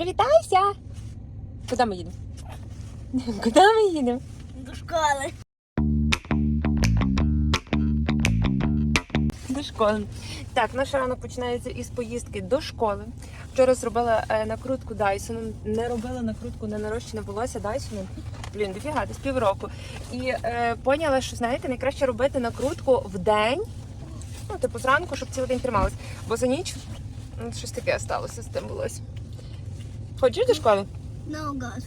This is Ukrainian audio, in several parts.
Привітайся! Куди ми їдемо? Куди ми їдемо? До школи. До школи. Так, наш ранок починається із поїздки до школи. Вчора зробила е, накрутку Дайсоном. Не робила накрутку на нарощене волосся Дайсоном. Блін, дофіга, десь півроку. І е, поняла, що знаєте, найкраще робити накрутку в день. Ну, типу, зранку, щоб цілий день трималась. Бо за ніч ну, щось таке сталося з тим волоссям. Хочеш до школи? No God.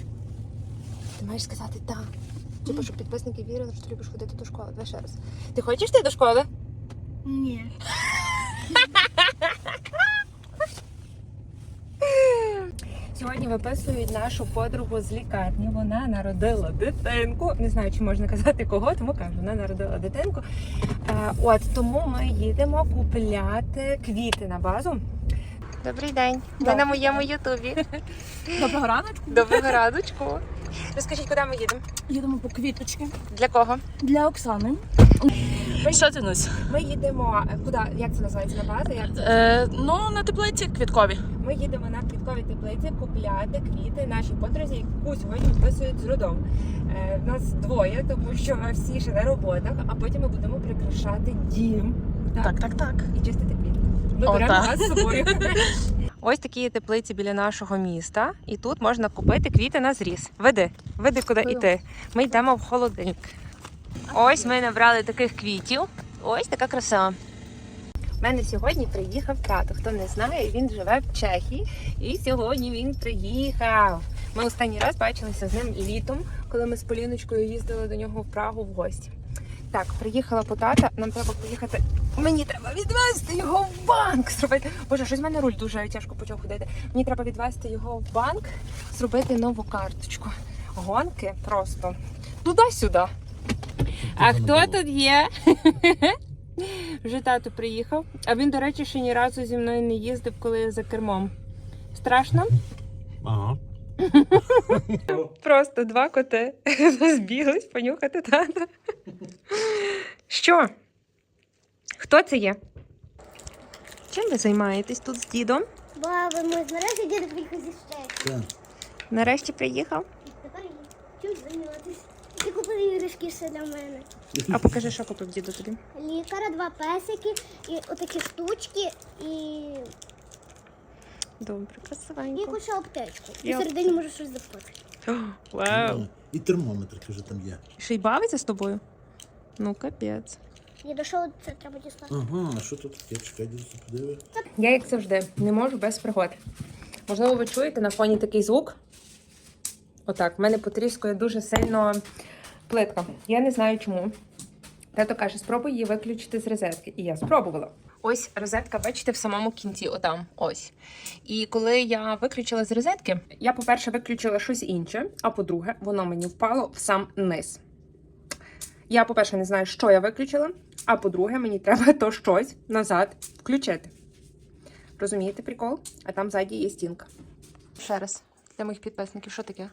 Ти маєш сказати так. Типу, щоб підписники вірили, що ти любиш ходити до школи. Давай ще раз. Ти хочеш йти до школи? Ні. Сьогодні виписують нашу подругу з лікарні. Вона народила дитинку. Не знаю, чи можна казати кого, тому кажу, вона народила дитинку. От тому ми їдемо купляти квіти на базу. Добрий день. Ви Добрий на моєму ютубі. Доброго раночку. Доброго радочку. Розкажіть, куди ми їдемо? Їдемо по квіточки. Для кого? Для Оксани. Що ти нось? Ми їдемо е, куди? Як це називається на базу? Як це? Е, ну, на теплиці квіткові. Ми їдемо на квіткові теплиці купляти квіти нашій подрузі, яку сьогодні вписують з родом. Е, нас двоє, тому що всі ще на роботах, а потім ми будемо прикрашати дім Так, так, так. і чистити квіти. Ми О, беремо так. вас з собою. Ось такі теплиці біля нашого міста, і тут можна купити квіти на зріз. Веди, веди куди Куди? йти. Ми йдемо в холодильник. Ось ми набрали таких квітів. Ось така краса. У мене сьогодні приїхав тато. Хто не знає, він живе в Чехії. І сьогодні він приїхав. Ми останній раз бачилися з ним літом, коли ми з Поліночкою їздили до нього в Прагу в гості. Так, приїхала по тата, нам треба поїхати. Мені треба відвезти його в банк. Зробити. Боже, щось в мене руль дуже тяжко почав ходити. Мені треба відвезти його в банк, зробити нову карточку. Гонки просто туди-сюди. А хто тут є? Вже тато приїхав. А він, до речі, ще ні разу зі мною не їздив, коли я за кермом. Страшно? Ага. Просто два коти збіглись понюхати тата. Що? Хто це є? Чим ви займаєтесь тут з дідом? Баба, ми нарешті діду приїхав зі щеки. Так. Нарешті приїхав. Тепер я чуть зайнятися. І купили іграшки ще для мене. А покажи, що купив діду тобі. Лікара, два песики, і отакі штучки, і Добре, і красивенько. якусь ще аптечку. І І всередині може щось запити. Вау. І термометр вже там є. Ще й бавиться з тобою? Ну, капець. Я дійшов, це треба дістати. Ага, а що тут таке? Чекай, десь подиви. Я, як завжди, не можу без пригод. Можливо, ви чуєте на фоні такий звук. Отак, в мене потріскує дуже сильно плитка. Я не знаю чому. Тато каже, спробуй її виключити з розетки. І я спробувала. Ось розетка, бачите, в самому кінці, отам, ось. І коли я виключила з розетки, я, по-перше, виключила щось інше, а по-друге, воно мені впало в сам низ. Я, по-перше, не знаю, що я виключила, а по-друге, мені треба то щось назад включити. Розумієте прикол? А там ззаді є стінка. Ще раз, для моїх підписників, що таке?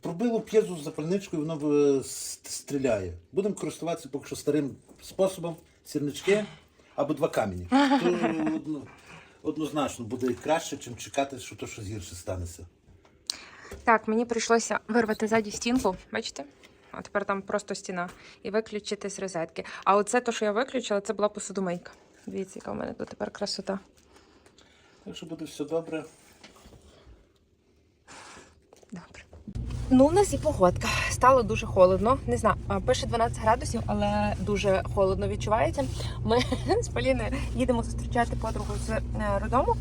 Пробило п'єзу з запальничкою, воно е, стріляє. Будемо користуватися поки що старим способом. Сірнички або два камені. То однозначно буде краще, ніж чекати, що то щось гірше станеться. Так, мені прийшлося вирвати ззаді стінку, бачите? А тепер там просто стіна. І виключити з розетки. А оце то, що я виключила, це була посудомийка. Дивіться, яка в мене тут тепер красота. Так що буде все добре. Добре. Ну, у нас і погодка. Стало дуже холодно. Не знаю, пише 12 градусів, але дуже холодно відчувається. Ми з Поліною їдемо зустрічати подругу з е, роддому.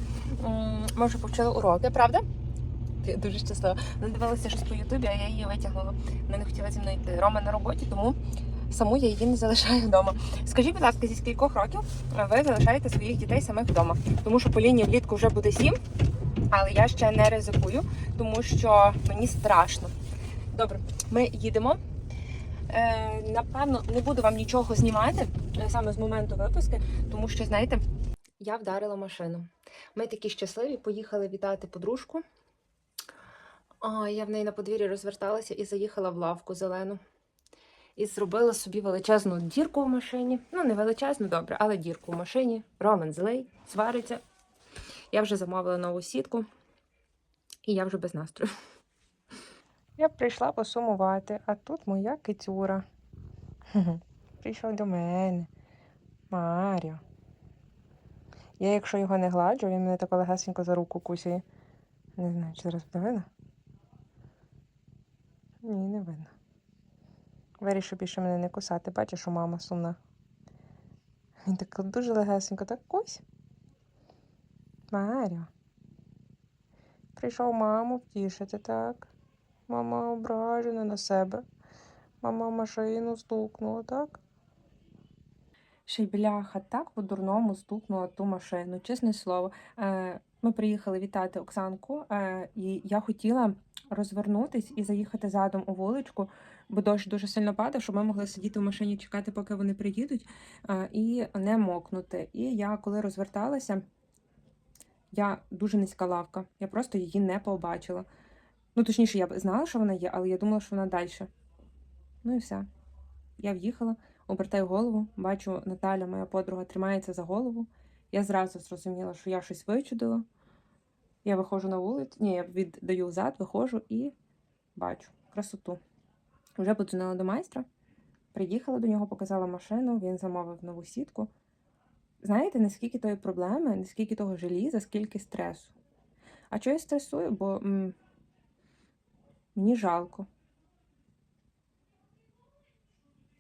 Ми вже повчили уроки, правда? Я дуже щаслива. Вона дивилася щось по Ютубі, а я її витягнула. Вона не хотіла зі мною йти. Рома на роботі, тому саму я її не залишаю вдома. Скажіть, будь ласка, зі скількох років ви залишаєте своїх дітей самих вдома? Тому що Поліні влітку вже буде сім, але я ще не ризикую тому що мені страшно. Добре, ми їдемо. Е, напевно, не буду вам нічого знімати е, саме з моменту випуски, тому що, знаєте, я вдарила машину. Ми такі щасливі, поїхали вітати подружку. А, я в неї на подвір'ї розверталася і заїхала в лавку зелену. І зробила собі величезну дірку в машині. Ну, не величезну, добре, але дірку в машині. Ромен злий, свариться. Я вже замовила нову сітку. І я вже без настрою. Я прийшла посумувати, а тут моя кицюра. Прийшов до мене. Маріо. Я, якщо його не гладжу, він мене тако легесенько за руку кусає. Не знаю, чи зараз видно? Ні, не видно. Вирішив більше мене не кусати. Бачиш, що мама сумна. Він так дуже легесенько, так кусь. Маріо. Прийшов маму втішити, так? Мама ображена на себе. Мама машину стукнула, так? Ще й бляха, так по-дурному стукнула ту машину, чесне слово. Е, ми приїхали вітати Оксанку, е, і я хотіла розвернутись і заїхати задом у вуличку, бо дощ дуже сильно падав, щоб ми могли сидіти в машині, чекати, поки вони приїдуть, і не мокнути. І я, коли розверталася, я дуже низька лавка. Я просто її не побачила. Ну, точніше, я знала, що вона є, але я думала, що вона далі. Ну і все. Я в'їхала, обертаю голову, бачу, Наталя, моя подруга, тримається за голову. Я зразу зрозуміла, що я щось вичудила. Я виходжу на вулицю, ні, я віддаю взад, виходжу і бачу красоту. Вже подзвонила до майстра, приїхала до нього, показала машину, він замовив нову сітку. Знаєте, наскільки тої проблеми, наскільки того желіза, скільки стресу. А чого я стресую? Бо м, мені жалко.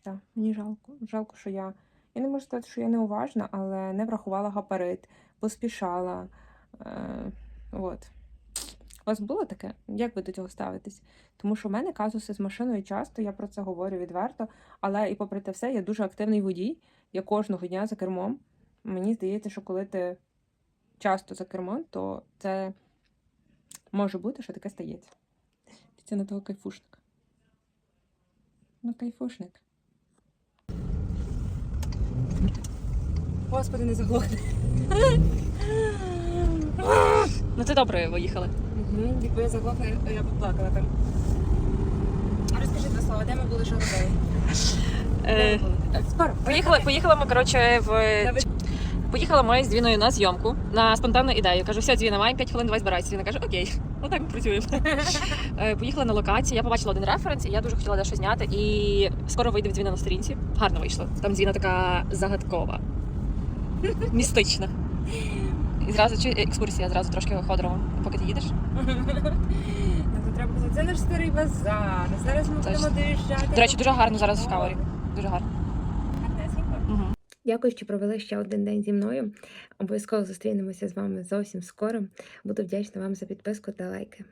Так, мені жалко. Жалко, що я. Я не можу сказати, що я неуважна, але не врахувала габарит, поспішала. Е, от. У вас було таке? Як ви до цього ставитесь? Тому що в мене казуси з машиною часто, я про це говорю відверто, але і попри те все, я дуже активний водій. Я кожного дня за кермом. Мені здається, що коли ти часто за кермом, то це може бути, що таке стається. Це на того кайфушника. Ну, кайфушник. Господи, не заглохни. Ну ти добре виїхали. Угу. Якби я заглохла, я б плакала там. А розкажи два слова, де ми були, що робили? Е, Скоро. поїхали, поїхали ми, коротше, в. Поїхала ми з Двіною на зйомку на спонтанну ідею. Кажу, все, Двіна, маємо 5 хвилин, давай збирайся. Двіна каже, окей, отак ми працюємо. Е, Поїхала на локацію. Я побачила один референс, і я дуже хотіла дещо зняти. І скоро вийде в Двіна на сторінці. Гарно вийшло. Там Двіна така загадкова, містична. І зразу чи екскурсія, зразу трошки ходорова, поки ти їдеш. Треба казати, це наш старий базар. Зараз ми будемо доїжджати. До речі, дуже гарно зараз в кавері. Дуже гарно. Дякую, що провели ще один день зі мною. Обов'язково зустрінемося з вами зовсім скоро. Буду вдячна вам за підписку та лайки.